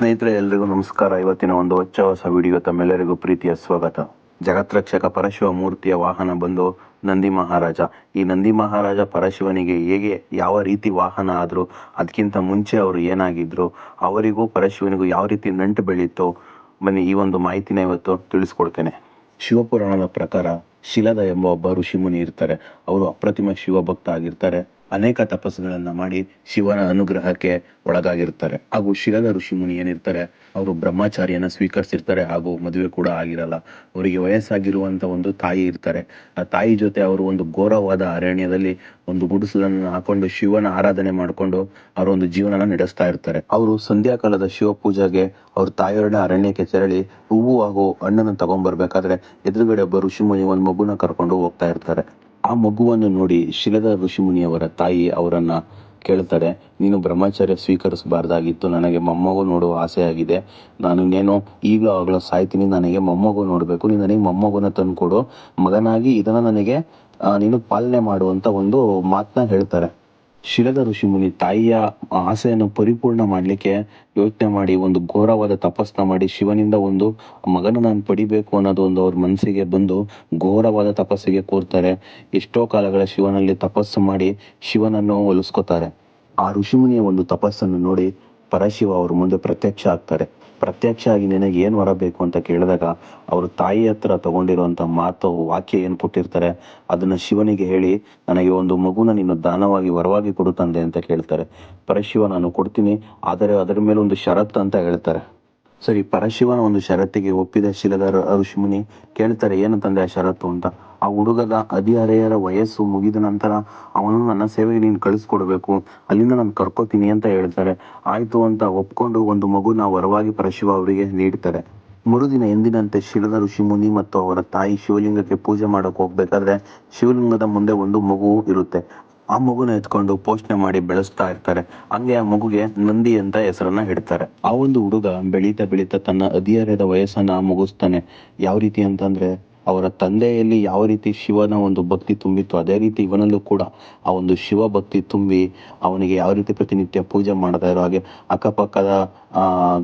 ಸ್ನೇಹಿತರೆ, ಎಲ್ರಿಗೂ ನಮಸ್ಕಾರ. ಇವತ್ತಿನ ಒಂದು ಹೊಚ್ಚ ಹೊಸ ವಿಡಿಯೋ ತಮ್ಮೆಲ್ಲರಿಗೂ ಪ್ರೀತಿಯ ಸ್ವಾಗತ. ಜಗತ್ರಕ್ಷಕ ಪರಶಿವ ಮೂರ್ತಿಯ ವಾಹನ ಬಂದು ನಂದಿ ಮಹಾರಾಜ. ಈ ನಂದಿ ಮಹಾರಾಜ ಪರಶಿವನಿಗೆ ಹೇಗೆ, ಯಾವ ರೀತಿ ವಾಹನ ಆದರೂ, ಅದಕ್ಕಿಂತ ಮುಂಚೆ ಅವರು ಏನಾಗಿದ್ರು, ಅವರಿಗೂ ಪರಶಿವನಿಗೂ ಯಾವ ರೀತಿ ನಂಟು ಬೆಳೀತೋ, ಬನ್ನಿ ಈ ಒಂದು ಮಾಹಿತಿನ ಇವತ್ತು ತಿಳಿಸ್ಕೊಡ್ತೇನೆ. ಶಿವಪುರಾಣದ ಪ್ರಕಾರ ಶಿಲದ ಎಂಬ ಒಬ್ಬ ಋಷಿಮುನಿ ಇರ್ತಾರೆ. ಅವರು ಅಪ್ರತಿಮ ಶಿವಭಕ್ತ ಆಗಿರ್ತಾರೆ. ಅನೇಕ ತಪಸ್ಸುಗಳನ್ನು ಮಾಡಿ ಶಿವನ ಅನುಗ್ರಹಕ್ಕೆ ಒಳಗಾಗಿರ್ತಾರೆ. ಹಾಗೂ ಶಿರದ ಋಷಿಮುನಿ ಏನಿರ್ತಾರೆ, ಅವರು ಬ್ರಹ್ಮಚಾರಿಯನ್ನು ಸ್ವೀಕರಿಸಿರ್ತಾರೆ ಹಾಗೂ ಮದುವೆ ಕೂಡ ಆಗಿರಲ್ಲ. ಅವರಿಗೆ ವಯಸ್ಸಾಗಿರುವಂತ ಒಂದು ತಾಯಿ ಇರ್ತಾರೆ. ಆ ತಾಯಿ ಜೊತೆ ಅವರು ಒಂದು ಘೋರವಾದ ಅರಣ್ಯದಲ್ಲಿ ಒಂದು ಗುಡಿಸಲನ್ನು ಹಾಕೊಂಡು ಶಿವನ ಆರಾಧನೆ ಮಾಡಿಕೊಂಡು ಅವರ ಒಂದು ಜೀವನನ ನಡೆಸ್ತಾ ಇರ್ತಾರೆ. ಅವರು ಸಂಧ್ಯಾಕಾಲದ ಶಿವ ಪೂಜೆಗೆ ಅವ್ರ ತಾಯಿಯೊಡನೆ ಅರಣ್ಯಕ್ಕೆ ತೆರಳಿ ಹೂವು ಹಾಗೂ ಹಣ್ಣನ್ನು ತಗೊಂಡ್ಬರ್ಬೇಕಾದ್ರೆ ಎದುರುಗಡೆ ಒಬ್ಬ ಋಷಿಮುನಿ ಒಂದು ಮಗುನ ಕರ್ಕೊಂಡು ಹೋಗ್ತಾ ಇರ್ತಾರೆ. ಆ ಮಗುವನ್ನು ನೋಡಿ ಶಿಲದ ಋಷಿಮುನಿಯವರ ತಾಯಿ ಅವರನ್ನು ಕೇಳ್ತಾರೆ, ನೀನು ಬ್ರಹ್ಮಚರ್ಯ ಸ್ವೀಕರಿಸಬಾರ್ದಾಗಿತ್ತು, ನನಗೆ ಮೊಮ್ಮಗು ನೋಡುವ ಆಸೆಯಾಗಿದೆ, ನಾನು ಇನ್ನೇನೋ ಈಗಲೂ ಸಾಯ್ತೀನಿ, ನನಗೆ ಮೊಮ್ಮಗು ನೋಡಬೇಕು, ನೀನು ನನಗೆ ಮೊಮ್ಮಗುನ ತಂದುಕೊಡು, ಮಗನಾಗಿ ಇದನ್ನ ನನಗೆ ನೀನು ಪಾಲನೆ ಮಾಡುವಂತ ಒಂದು ಮಾತನ್ನ ಹೇಳ್ತಾರೆ. ಶಿಲದ ಋಷಿಮುನಿ ತಾಯಿಯ ಆಸೆಯನ್ನು ಪರಿಪೂರ್ಣ ಮಾಡಲಿಕ್ಕೆ ಯೋಚನೆ ಮಾಡಿ, ಒಂದು ಘೋರವಾದ ತಪಸ್ಸನ್ನ ಮಾಡಿ, ಶಿವನಿಂದ ಒಂದು ಮಗನ ನಾನು ಪಡಿಬೇಕು ಅನ್ನೋದು ಒಂದು ಅವ್ರ ಮನಸ್ಸಿಗೆ ಬಂದು ಘೋರವಾದ ತಪಸ್ಸಿಗೆ ಕೂರ್ತಾರೆ. ಎಷ್ಟೋ ಕಾಲಗಳ ಶಿವನಲ್ಲಿ ತಪಸ್ಸು ಮಾಡಿ ಶಿವನನ್ನು ಒಲಿಸ್ಕೋತಾರೆ. ಆ ಋಷಿಮುನಿಯ ಒಂದು ತಪಸ್ಸನ್ನು ನೋಡಿ ಪರಶಿವ ಅವ್ರ ಮುಂದೆ ಪ್ರತ್ಯಕ್ಷ ಆಗ್ತಾರೆ. ಪ್ರತ್ಯಕ್ಷ ಆಗಿ ನಿನಗೆ ಏನು ವರ ಬೇಕು ಅಂತ ಕೇಳಿದಾಗ ಅವರು ತಾಯಿ ಹತ್ರ ತಗೊಂಡಿರುವಂತ ಮಾತು, ವಾಕ್ಯ ಏನು ಕೊಟ್ಟಿರ್ತಾರೆ, ಅದನ್ನ ಶಿವನಿಗೆ ಹೇಳಿ, ನನಗೆ ಒಂದು ಮಗುನ ನೀನು ದಾನವಾಗಿ, ವರವಾಗಿ ಕೊಡು ತಂದೆ ಅಂತ ಕೇಳ್ತಾರೆ. ಪರಶಿವ, ನಾನು ಕೊಡ್ತೀನಿ, ಆದರೆ ಅದರ ಮೇಲೆ ಒಂದು ಷರತ್ತು ಅಂತ ಹೇಳ್ತಾರೆ. ಸರಿ, ಪರಶಿವನ ಒಂದು ಷರತ್ತಿಗೆ ಒಪ್ಪಿದ ಶಿಲದ ಋಷಿಮುನಿ ಕೇಳ್ತಾರೆ, ಏನು ತಂದೆ ಆ ಷರತ್ತು? ಅಂತ. ಆ ಹುಡುಗದ ಹದಿಹರೆಯರ ವಯಸ್ಸು ಮುಗಿದ ನಂತರ ಅವನು ನನ್ನ ಸೇವೆಗೆ ನೀನು ಕಳಿಸ್ಕೊಡ್ಬೇಕು. ಅಲ್ಲಿಂದ ನಾನು ಕರ್ಕೋತೀನಿ ಅಂತ ಹೇಳ್ತಾರೆ. ಆಯಿತು ಅಂತ ಒಪ್ಕೊಂಡು ಒಂದು ಮಗುನ ವರವಾಗಿ ಪರಶಿವ ಅವರಿಗೆ ನೀಡ್ತಾರೆ. ಮರುದಿನ ಎಂದಿನಂತೆ ಶಿಲದ ಋಷಿಮುನಿ ಮತ್ತು ಅವರ ತಾಯಿ ಶಿವಲಿಂಗಕ್ಕೆ ಪೂಜೆ ಮಾಡೋಕೆ ಹೋಗ್ಬೇಕಾದ್ರೆ ಶಿವಲಿಂಗದ ಮುಂದೆ ಒಂದು ಮಗು ಇರುತ್ತೆ. ಆ ಮಗುನ ಎತ್ಕೊಂಡು ಪೋಷಣೆ ಮಾಡಿ ಬೆಳೆಸ್ತಾ ಇರ್ತಾರೆ. ಹಂಗೆ ಆ ಮಗುಗೆ ನಂದಿ ಅಂತ ಹೆಸರನ್ನ ಇಡ್ತಾರೆ. ಆ ಒಂದು ಹುಡುಗ ಬೆಳೀತಾ ಬೆಳೀತಾ ತನ್ನ ಹದಿಹರೆಯದ ವಯಸ್ಸನ್ನ ಮುಗಿಸ್ತಾನೆ. ಯಾವ ರೀತಿ ಅಂತಂದ್ರೆ ಅವರ ತಂದೆಯಲ್ಲಿ ಯಾವ ರೀತಿ ಶಿವನ ಒಂದು ಭಕ್ತಿ ತುಂಬಿತ್ತು ಅದೇ ರೀತಿ ಇವನಲ್ಲೂ ಕೂಡ ಆ ಒಂದು ಶಿವ ಭಕ್ತಿ ತುಂಬಿ ಅವನಿಗೆ ಯಾವ ರೀತಿ ಪ್ರತಿನಿತ್ಯ ಪೂಜೆ ಮಾಡ್ತಾ ಇರೋ ಹಾಗೆ ಅಕ್ಕಪಕ್ಕದ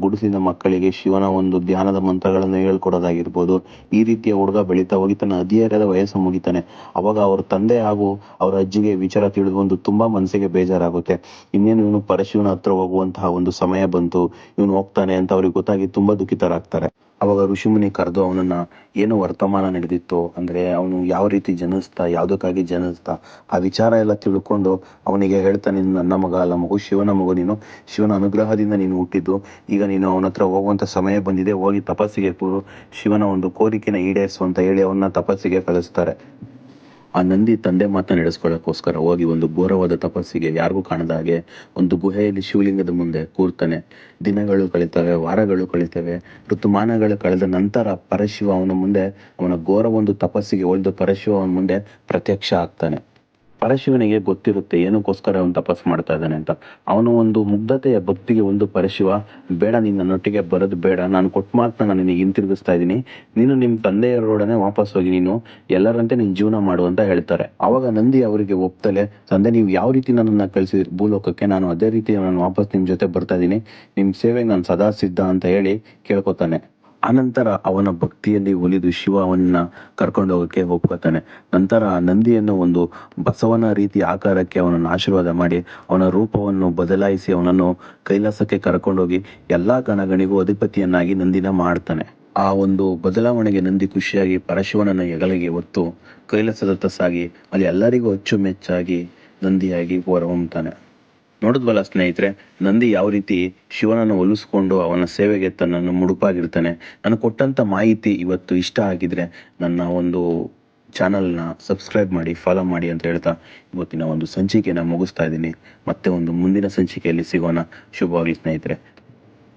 ಗುಡಿಸಿನ ಮಕ್ಕಳಿಗೆ ಶಿವನ ಒಂದು ಧ್ಯಾನದ ಮಂತ್ರಗಳನ್ನು ಹೇಳ್ಕೊಡೋದಾಗಿರ್ಬೋದು. ಈ ರೀತಿಯ ಹುಡುಗ ಬೆಳೀತಾ ಹೋಗಿ ತನ್ನ ಹದಿಹರೆಯದ ವಯಸ್ಸು ಮುಗಿತಾನೆ. ಅವಾಗ ಅವರ ತಂದೆ ಹಾಗೂ ಅವರ ಅಜ್ಜಿಗೆ ವಿಚಾರ ತಿಳಿದು ಒಂದು ತುಂಬಾ ಮನಸ್ಸಿಗೆ ಬೇಜಾರಾಗುತ್ತೆ. ಇನ್ನೇನು ಇವನು ಪರಶಿವನ ಹತ್ರ ಹೋಗುವಂತಹ ಒಂದು ಸಮಯ ಬಂತು, ಇವನು ಹೋಗ್ತಾನೆ ಅಂತ ಅವ್ರಿಗೆ ಗೊತ್ತಾಗಿ ತುಂಬಾ ದುಃಖಿತರಾಗ್ತಾರೆ. ಅವಾಗ ಋಷಿಮುನಿ ಕರೆದು ಅವನನ್ನ ಏನು ವರ್ತಮಾನ ನಡೆದಿತ್ತು, ಅಂದ್ರೆ ಅವನು ಯಾವ ರೀತಿ ಜನಿಸ್ತಾ, ಯಾವುದಕ್ಕಾಗಿ ಜನಿಸ್ತಾ, ಆ ವಿಚಾರ ಎಲ್ಲ ತಿಳ್ಕೊಂಡು ಅವನಿಗೆ ಹೇಳ್ತಾನೆ, ನೀನು ನನ್ನ ಮಗ ಅಲ್ಲ, ಮಗು ಶಿವನ ಮಗು ನೀನು. ಶಿವನ ಅನುಗ್ರಹದಿಂದ ನೀನು ಹುಟ್ಟಿದ್ದು. ಈಗ ನೀನು ಅವನ ಹತ್ರ ಹೋಗುವಂತ ಸಮಯ ಬಂದಿದೆ, ಹೋಗಿ ತಪಸ್ಸಿಗೆ ಶಿವನ ಒಂದು ಕೋರಿಕೆನ ಈಡೇರಿಸು ಅಂತ ಹೇಳಿ ಅವನ್ನ ತಪಸ್ಸಿಗೆ ಕಳಿಸ್ತಾರೆ. ಆ ನಂದಿ ತಂದೆ ಮಾತನ್ನ ನಡೆಸ್ಕೊಳ್ಳೋಕ್ಕೋಸ್ಕರ ಹೋಗಿ ಒಂದು ಘೋರವಾದ ತಪಸ್ಸಿಗೆ ಯಾರಿಗೂ ಕಾಣದ ಹಾಗೆ ಒಂದು ಗುಹೆಯಲ್ಲಿ ಶಿವಲಿಂಗದ ಮುಂದೆ ಕೂರ್ತಾನೆ. ದಿನಗಳು ಕಳೀತವೆ, ವಾರಗಳು ಕಳೀತವೆ. ಋತುಮಾನಗಳು ಕಳೆದ ನಂತರ ಪರಶಿವ ಅವನ ಮುಂದೆ, ಅವನ ಘೋರ ಒಂದು ತಪಸ್ಸಿಗೆ ಒಳ್ದು ಪರಶಿವ ಅವನ ಮುಂದೆ ಪ್ರತ್ಯಕ್ಷ ಆಗ್ತಾನೆ. ಪರಶಿವನಿಗೆ ಗೊತ್ತಿರುತ್ತೆ ಏನಕ್ಕೋಸ್ಕರ ಅವನು ತಪಸ್ಸು ಮಾಡ್ತಾ ಇದ್ದಾನೆ ಅಂತ. ಅವನು ಒಂದು ಮುಗ್ಧತೆಯ ಭಕ್ತಿಗೆ ಒಂದು ಪರಶಿವ, ಬೇಡ ನೀನು ನನ್ನೊಟ್ಟಿಗೆ ಬರೋದು ಬೇಡ, ನಾನು ಕೊಟ್ಟ ಮಾತನ್ನ ನಾನು ನಿನಗೆ ಹಿಂತಿರುಗಿಸ್ತಾ ಇದ್ದೀನಿ. ನೀನು ನಿಮ್ಮ ತಂದೆಯವರೊಡನೆ ವಾಪಸ್ ಹೋಗಿ ನೀನು, ಎಲ್ಲರಂತೆ ನೀನು ಜೀವನ ಮಾಡು ಅಂತ ಹೇಳ್ತಾರೆ. ಆವಾಗ ನಂದಿ ಅವರಿಗೆ ಒಪ್ತಲೆ ತಂದೆ, ನೀವು ಯಾವ ರೀತಿ ನನ್ನನ್ನು ಕಳಿಸಿ ಭೂಲೋಕಕ್ಕೆ ನಾನು ಅದೇ ರೀತಿ ನಾನು ವಾಪಸ್ ನಿಮ್ಮ ಜೊತೆ ಬರ್ತಾ ಇದ್ದೀನಿ. ನಿಮ್ಮ ಸೇವೆಗೆ ನಾನು ಸದಾ ಸಿದ್ಧ ಅಂತ ಹೇಳಿ ಕೇಳ್ಕೊತಾನೆ. ಅನಂತರ ಅವನ ಭಕ್ತಿಯಲ್ಲಿ ಒಲಿದು ಶಿವ ಅವನನ್ನ ಕರ್ಕೊಂಡು ಹೋಗಕ್ಕೆ ಒಪ್ಕೋತಾನೆ. ನಂತರ ನಂದಿಯನ್ನು ಒಂದು ಬಸವನ ರೀತಿ ಆಕಾರಕ್ಕೆ ಅವನನ್ನು ಆಶೀರ್ವಾದ ಮಾಡಿ, ಅವನ ರೂಪವನ್ನು ಬದಲಾಯಿಸಿ ಅವನನ್ನು ಕೈಲಾಸಕ್ಕೆ ಕರ್ಕೊಂಡೋಗಿ ಎಲ್ಲಾ ಗಣಗಣಿಗೂ ಅಧಿಪತಿಯನ್ನಾಗಿ ನಂದಿನ ಮಾಡ್ತಾನೆ. ಆ ಒಂದು ಬದಲಾವಣೆಗೆ ನಂದಿ ಖುಷಿಯಾಗಿ ಪರಶಿವನನ್ನ ಹೆಗಲಿಗೆ ಹೊತ್ತು ಕೈಲಾಸದತ್ತ ಸಾಗಿ, ಅಲ್ಲಿ ಎಲ್ಲರಿಗೂ ಅಚ್ಚುಮೆಚ್ಚಾಗಿ ನಂದಿಯಾಗಿ ಹೊರಹೊಮ್ಮತಾನೆ ನೋಡಿದ್ವಲ್ಲ ಸ್ನೇಹಿತರೆ? ನಂದಿ ಯಾವ ರೀತಿ ಶಿವನನ್ನು ಒಲಿಸ್ಕೊಂಡು ಅವನ ಸೇವೆಗೆ ತನ್ನನ್ನು ಮುಡುಪಾಗಿರ್ತಾನೆ ನಾನು ಕೊಟ್ಟಂತ ಮಾಹಿತಿ ಇವತ್ತು ಇಷ್ಟ ಆಗಿದ್ರೆ ನನ್ನ ಒಂದು ಚಾನಲ್ನ ಸಬ್ಸ್ಕ್ರೈಬ್ ಮಾಡಿ ಫಾಲೋ ಮಾಡಿ ಅಂತ ಹೇಳ್ತಾ ಇವತ್ತಿನ ಒಂದು ಸಂಚಿಕೆಯನ್ನು ಮುಗಿಸ್ತಾ ಇದ್ದೀನಿ. ಮತ್ತೆ ಒಂದು ಮುಂದಿನ ಸಂಚಿಕೆಯಲ್ಲಿ ಸಿಗೋಣ. ಶುಭವಾಗಲಿ ಸ್ನೇಹಿತರೆ.